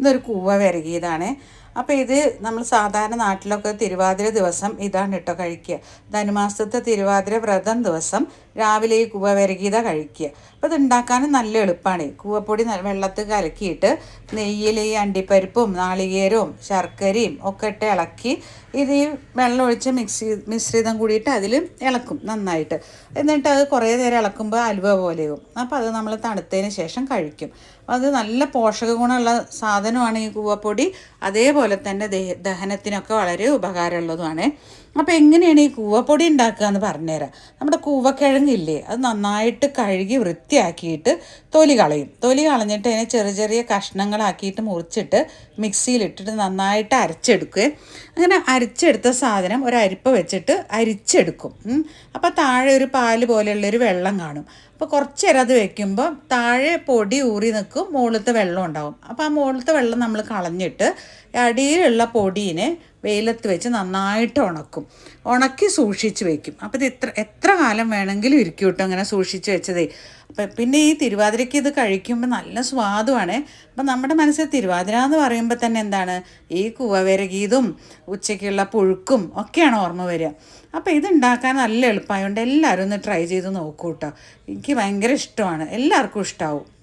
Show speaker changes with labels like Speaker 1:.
Speaker 1: ഇതൊരു കൂവ വിരകിയതാണ്. അപ്പോൾ ഇത് നമ്മൾ സാധാരണ നാട്ടിലൊക്കെ തിരുവാതിര ദിവസം ഇതാണ് കേട്ടോ കഴിക്കുക. ധനുമാസത്തെ തിരുവാതിര വ്രതം ദിവസം രാവിലെ ഈ കൂവ വരകീത കഴിക്കുക. അപ്പോൾ ഇത് ഉണ്ടാക്കാനും നല്ല എളുപ്പമാണ് കൂവപ്പൊടി വെള്ളത്ത് വെള്ളത്തിൽ കലക്കിയിട്ട് നെയ്യിൽ ഈ അണ്ടിപ്പരിപ്പും നാളികേരവും ശർക്കരയും ഒക്കെ ഇട്ട് ഇളക്കി ഇത് ഈ വെള്ളം ഒഴിച്ച് മിക്സ് മിശ്രിതം കൂടിയിട്ട് അതിൽ ഇളക്കും നന്നായിട്ട്. എന്നിട്ട് അത് കുറേ നേരം ഇളക്കുമ്പോൾ അലുവ പോലെയാവും അപ്പോൾ അത് നമ്മൾ തണുത്തതിന് ശേഷം കഴിക്കും. അത് നല്ല പോഷക ഗുണമുള്ള സാധനമാണ് ഈ കൂവപ്പൊടി. അതേപോലെ തന്നെ ദഹനത്തിനൊക്കെ വളരെ ഉപകാരമുള്ളതുമാണ്. അപ്പോൾ എങ്ങനെയാണ് ഈ കൂവപ്പൊടി ഉണ്ടാക്കുക എന്ന് പറഞ്ഞുതരാം. നമ്മുടെ കൂവക്കിഴങ്ങില്ലേ അത് നന്നായിട്ട് കഴുകി വൃത്തിയാക്കിയിട്ട് തൊലി കളയും. തൊലി കളഞ്ഞിട്ട് അതിനെ ചെറിയ ചെറിയ കഷ്ണങ്ങളാക്കിയിട്ട് മുറിച്ചിട്ട് മിക്സിയിലിട്ടിട്ട് നന്നായിട്ട് അരച്ചെടുക്കുക. അങ്ങനെ അരച്ചെടുത്ത സാധനം ഒരു അരിപ്പ വെച്ചിട്ട് അരിച്ചെടുക്കും. അപ്പോൾ താഴെ ഒരു പാൽ പോലെയുള്ളൊരു വെള്ളം കാണും. അപ്പോൾ കുറച്ച് നേരം അത് വെക്കുമ്പോൾ താഴെ പൊടി ഊറി നിൽക്കും മുകളിലത്തെ വെള്ളം ഉണ്ടാവും. അപ്പോൾ ആ മുകളിലത്തെ വെള്ളം നമ്മൾ കളഞ്ഞിട്ട് അടിയിലുള്ള പൊടീനെ വെയിലത്ത് വെച്ച് നന്നായിട്ട് ഉണക്കും. ഉണക്കി സൂക്ഷിച്ച് വെക്കും. അപ്പോൾ ഇത് എത്ര എത്ര കാലം വേണമെങ്കിലും ഇരിക്കും കേട്ടോ ഇങ്ങനെ സൂക്ഷിച്ച് വെച്ചതേ. അപ്പം പിന്നെ ഈ തിരുവാതിരയ്ക്ക് ഇത് കഴിക്കുമ്പോൾ നല്ല സ്വാദുമാണ് അപ്പം നമ്മുടെ മനസ്സിൽ തിരുവാതിര എന്ന് പറയുമ്പോൾ തന്നെ എന്താണ്? ഈ കുവവിരകീതും ഉച്ചയ്ക്കുള്ള പുഴുക്കും ഒക്കെയാണ് ഓർമ്മ വരിക. അപ്പോൾ ഇത് ഉണ്ടാക്കാൻ നല്ല എളുപ്പമായതുകൊണ്ട് എല്ലാവരും ഒന്ന് ട്രൈ ചെയ്ത് നോക്കൂ കേട്ടോ. എനിക്ക് ഭയങ്കര ഇഷ്ടമാണ്. എല്ലാവർക്കും ഇഷ്ടമാവും